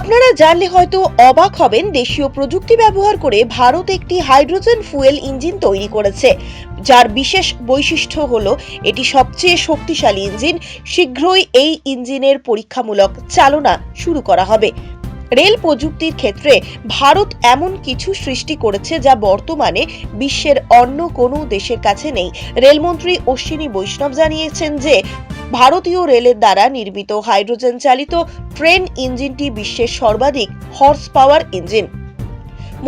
আপনারা জানলে হয়তো অবাক হবেন, দেশীয় প্রযুক্তি ব্যবহার করে ভারত একটি হাইড্রোজেন ফুয়েল ইঞ্জিন তৈরি করেছে। যার বিশেষ বৈশিষ্ট্য হল, এটি সবচেয়ে শক্তিশালী ইঞ্জিন। শীঘ্রই এই ইঞ্জিনের পরীক্ষামূলক চালনা শুরু করা হবে। রেল প্রযুক্তির ক্ষেত্রে ভারত এমন কিছু সৃষ্টি করেছে যা বর্তমানে বিশ্বের অন্য কোনো দেশের কাছে নেই। রেলমন্ত্রী অশ্বিনী বৈষ্ণব জানিয়েছেন যে ভারতীয় রেলের দ্বারা নির্মিত হাইড্রোজেন চালিত ট্রেন ইঞ্জিনটি বিশ্বের সর্বাধিক হর্স পাওয়ার ইঞ্জিন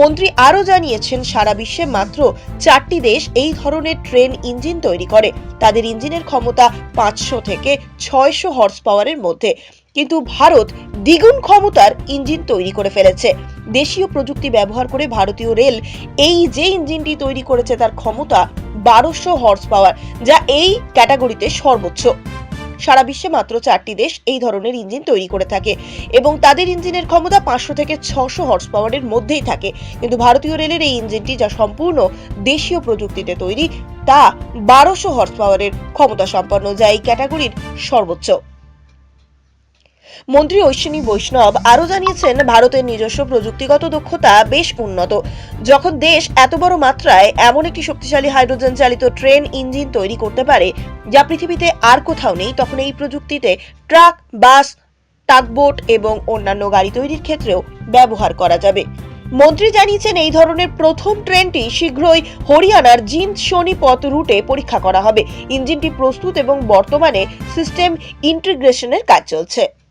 মন্ত্রী আরও জানিয়েছেন, সারা বিশ্বে মাত্র চারটি দেশ এই ধরনের ট্রেন ইঞ্জিন তৈরি করে। তাদের ইঞ্জিনের ক্ষমতা পাঁচশো থেকে ছয়শো হর্স পাওয়ারের মধ্যে। কিন্তু ভারত দ্বিগুণ ক্ষমতার ইঞ্জিন তৈরি করে ফেলেছে। দেশীয় প্রযুক্তি ব্যবহার করে ভারতীয় রেল এই যে ইঞ্জিনটি তৈরি করেছে তার ক্ষমতা বারোশো হর্স পাওয়ার যা এই ক্যাটাগরিতে সর্বোচ্চ। সারা বিশ্বে মাত্র চারটি দেশ এই ধরনের ইঞ্জিন তৈরি করে থাকে এবং তাদের ইঞ্জিনের ক্ষমতা পাঁচশো থেকে ছশো হর্স পাওয়ারের মধ্যেই থাকে। কিন্তু ভারতীয় রেলের এই ইঞ্জিনটি যা সম্পূর্ণ দেশীয় প্রযুক্তিতে তৈরি, তা বারোশো হর্স পাওয়ারের ক্ষমতা সম্পন্ন যা এই ক্যাটাগরির সর্বোচ্চ। মন্ত্রী অশ্বিনী বৈষ্ণব আরও জানিয়েছেন, ভারতের নিজস্ব প্রযুক্তিগত দক্ষতা বেশ উন্নত। যখন দেশ এত বড় মাত্রায় এমন একটি শক্তিশালী হাইড্রোজেন চালিত ট্রেন, ইঞ্জিন তৈরি করতে পারে, যা পৃথিবীতে আর কোথাও নেই, তখন এই প্রযুক্তিতে ট্রাক, বাস টাকবোট এবং অন্যান্য গাড়ি তৈরির ক্ষেত্রেও ব্যবহার করা যাবে। মন্ত্রী জানিয়েছেন, এই ধরনের প্রথম ট্রেনটি শীঘ্রই হরিয়ানার জিন্দ সোনিপথ রুটে পরীক্ষা করা হবে। ইঞ্জিনটি প্রস্তুত এবং বর্তমানে সিস্টেম ইন্টিগ্রেশনের কাজ চলছে।